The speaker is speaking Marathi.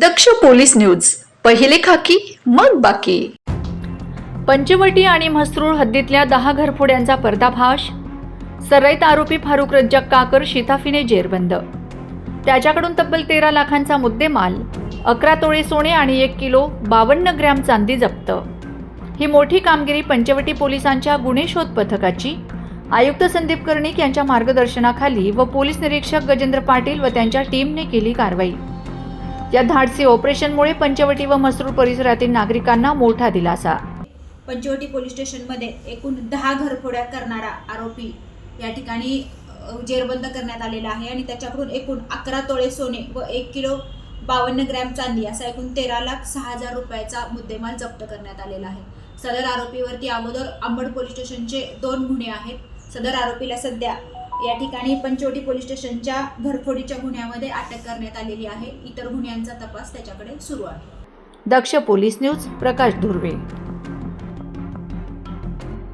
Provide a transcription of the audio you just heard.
दक्ष पोलीस न्यूज. पहिले खाकी मग बाकी. पंचवटी आणि म्हसरूळ हद्दीतल्या दहा घरफोड्यांचा पर्दाफाश. सराईत आरोपी फारुक रज्जाक काकर शिताफीने जेरबंद. त्याच्याकडून तब्बल तेरा लाखांचा मुद्देमाल अकरा तोळे सोने आणि एक किलो बावन्न ग्रॅम चांदी जप्त. ही मोठी कामगिरी पंचवटी पोलिसांच्या गुन्हे शोध पथकाची आयुक्त संदीप कर्णिक यांच्या मार्गदर्शनाखाली व पोलीस निरीक्षक गजेंद्र पाटील व त्यांच्या टीमने केली कारवाई. या धाडसी ऑपरेशनमुळे पंचवटी व मसरूळ परिसरातील नागरिकांना मोठा दिलासा. पंचवटी पोलीस स्टेशनमध्ये एकूण दहा घरफोड्या करणारा आरोपी या ठिकाणी जेरबंद करण्यात आलेला आहे आणि त्याच्याकडून एकूण अकरा तोळे सोने व एक किलो बावन्न ग्रॅम चांदी असा एकूण तेरा लाख सहा हजार रुपयाचा मुद्देमाल जप्त करण्यात आलेला आहे. सदर आरोपीवरती अगोदर अंबड पोलीस स्टेशनचे दोन गुन्हे आहेत. सदर आरोपीला सध्या या ठिकाणी पंचवटी पोलीस स्टेशनच्या घरफोडीच्या गुन्ह्यामध्ये अटक करण्यात आलेली आहे. इतर गुन्ह्यांचा तपास त्याच्याकडे सुरू आहे. Daksh police news Prakash Dhurve.